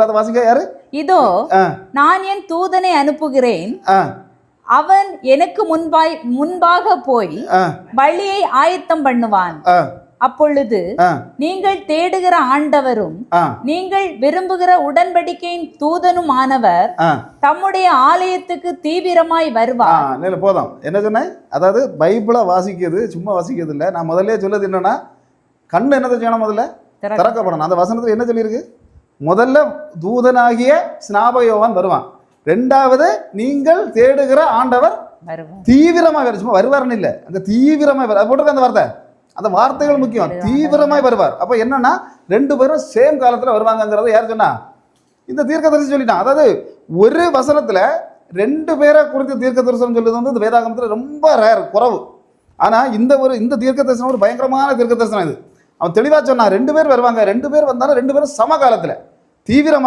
அதை வாசிக்க யாரு? இதோ நான் என் தூதனை அனுப்புகிறேன். அவன் எனக்கு முன்பாய் முன்பாக போய் வழியை ஆயத்தம் பண்ணுவான். அப்பொழுது நீங்கள் தேடுகிற ஆண்டவரும் நீங்கள் விரும்புகிற உடன்படிக்கையின் தூதனுமானவர் ஆ. தம்முடைய ஆலயத்துக்கு தீவிரமாய் வருவார். போதும். என்ன சொன்னேன் அதாவது பைபிளை வாசிக்கிறது சும்மா வாசிக்கிறது இல்லை. நான் முதல்ல சொல்லுது என்னன்னா கண்ணு என்னத்தை செய்யணும் முதல்ல? திறக்க- திறக்கப்படணும். அந்த வசனத்தில் என்ன சொல்லியிருக்கு? முதல்ல தூதனாகிய ஸ்நாபயோவான் வருவான். ரெண்டாவது நீங்கள் தேடுகிற ஆண்டவர் தீவிரமாக வரும் சும்மா வருவார்னு இல்லை. அந்த தீவிரமாக வர போட்டிருக்க அந்த வார்த்தை? அந்த வார்த்தைகள் முக்கியம். தீவிரமாய் வருவார். அப்போ என்னன்னா ரெண்டு பேரும் சேம் காலத்தில் வருவாங்கங்கிறத யார் சொன்னா? இந்த தீர்க்கதரிசி சொல்லிட்டான். அதாவது ஒரு வசனத்தில் ரெண்டு பேரை குறித்து தீர்க்க தரிசனம் சொல்லுறது வந்து இந்த வேதாகமத்தில் ரொம்ப ரேர் குறவு. ஆனால் இந்த ஒரு இந்த தீர்க்க தரிசனம் ஒரு பயங்கரமான தீர்க்க தரிசனம் இது. அவன் தெளிவாக சொன்னான் ரெண்டு பேர் வருவாங்க ரெண்டு பேர் வந்தாலும் ரெண்டு பேரும் சம காலத்தில் தீவிரமாக